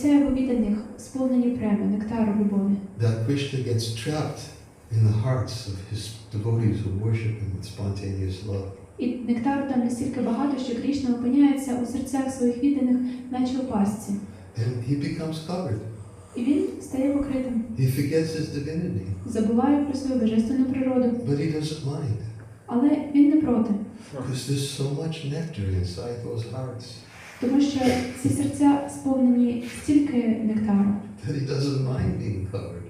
серця його відданих сповнені преми, нектару любові. that Krishna gets trapped in the hearts of his devotees who worship him with spontaneous love. І нектару там настільки багато, що Крішна опиняється у серцях своїх відданих, наче у пастці. And he becomes covered. І він стає покритим, He forgets his divinity, забуває про свою божественну природу, but he doesn't mind але він не проти, because there's so much nectar inside those hearts тому що ці серця сповнені стільки нектару, that he doesn't mind being covered.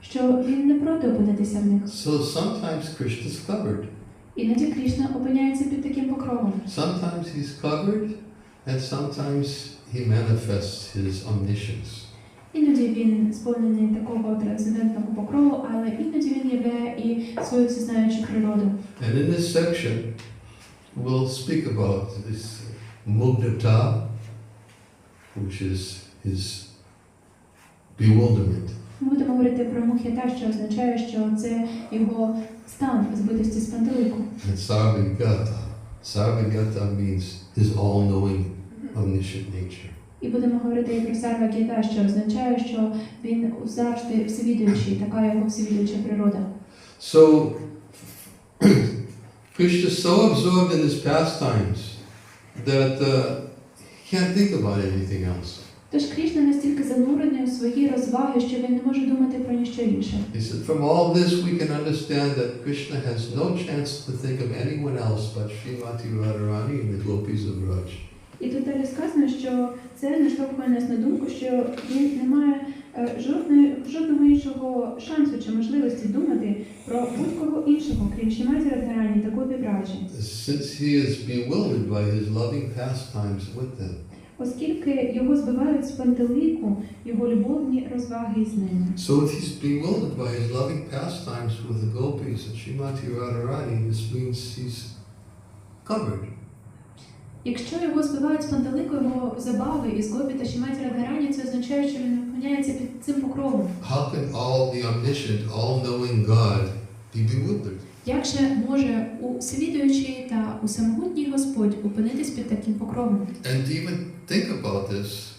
що він не проти опинитися в них. So sometimes Krishna's covered, Іноді Крішна опиняється під таким покровом. sometimes he's covered, and sometimes he manifests his omniscience. Іноді він сповнений такого трансцендентного покрову, але іноді він являє і свою всезнаючу природу. And in this section, we'll speak about this mugdata, which is his bewilderment. Ми будемо говорити про мух'ята, що означає, що це його стан збитості з пантелику. And sarvagata. Sarvagata means his all-knowing, omniscient nature. І будемо говорити про сарва що означає, що він завжди всевідуючий, така його всевідуюча природа. So, Krishna is so absorbed in his pastimes that uh, he can't think about anything else. Тож Крішна настільки занурений у свої розваги, що він не може думати про ніщо інше. He said, from all this we can understand that Krishna has no chance to think of anyone else but Srimati Radharani and the gopis of Raj. І тут далі сказано, що це наштовхує нас на думку, що він не має е, жодної, іншого шансу чи можливості думати про будь-кого іншого, крім Шіматі Радгарані та Гопі Браджі. Since he is bewildered by his loving pastimes with them. Оскільки його збивають з пантелику його любовні розваги з ними. So if he's bewildered by his loving pastimes with the gopis and Srimati Radharani, this means he's covered. Якщо його збивають з пантелику його забави із Гопі та Шіматі Радгарані, це означає, що він опиняється під цим покровом. How can all the omniscient, all-knowing God be bewildered? Як же може усвідуючий та усемогутній Господь опинитись під таким покровом? And to even think about this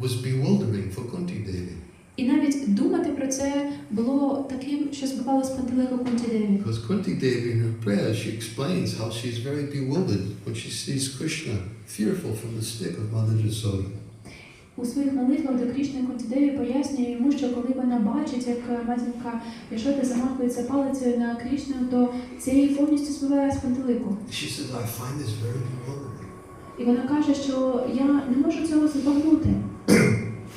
was bewildering for Kunti Devi. І навіть думати про це було таким, що збивало з пантелику Кунтідеві. Because Kunti Devi in her prayer, she explains how she's very bewildered when she sees Krishna fearful from the stick of Mother Yasoda. У своїх молитвах до Крішни Кунтідеві пояснює йому, що коли вона бачить, як матінка Яшоти замахується палицею на Крішну, то це її повністю збиває з пантелику. І вона каже, що я не можу цього збагнути.